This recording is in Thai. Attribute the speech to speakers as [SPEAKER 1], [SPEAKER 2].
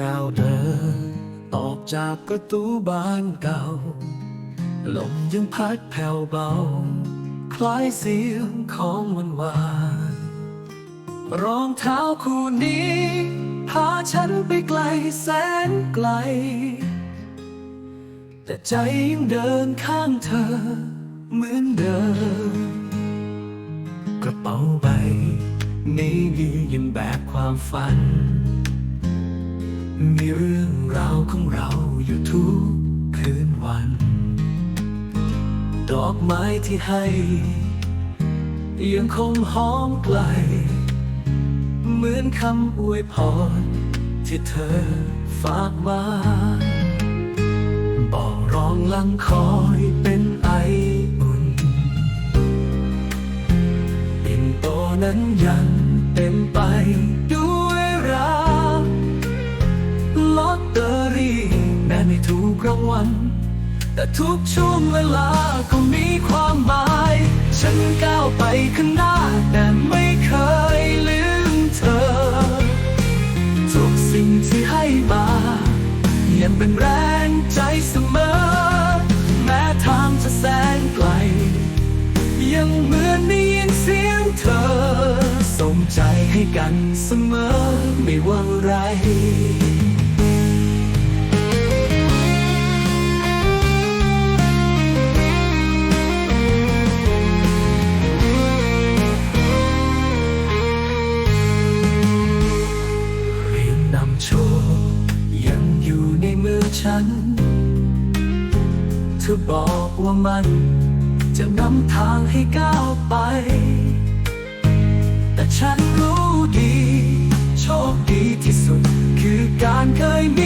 [SPEAKER 1] ก้าวเดินตอบจากประตูบ้านเก่า ลมยังพัดแผ่วเบา คล้ายเสียงของวันวานรองเท้าคู่นี้ พาฉันไปไกลแสนไกล แต่ใจยังเดินข้างเธอ เหมือนเดิม กระเป๋าใบ นี้ยังแบกความฝัน มีเรื่องราวของเราอยู่ทุกคืนวัน ดอกไม้ที่ให้ ยังคงหอมไกล เหมือนคำอวยพรที่เธอฝากมาบอกร้องลังคอยเป็นไออุ่นปิ่นโตนั้นยังเต็มไปด้วย ไม่ถูกรางวัล แต่ทุกช่วงเวลาก็มีความหมาย ฉันก้าวไปข้างหน้าแต่ไม่เคยลืมเธอ ทุกสิ่งที่ให้มายังเป็นแรงใจเสมอ แม้ทางจะแสนไกล ยังเหมือนได้ยินเสียงเธอส่งใจให้กันเสมอไม่ว่าไร โชคยังอยู่ในมือฉัน เธอบอกว่ามัน จะนำทางให้ก้าวไป แต่ฉันรู้ดี โชคดีที่สุดคือการเคยมี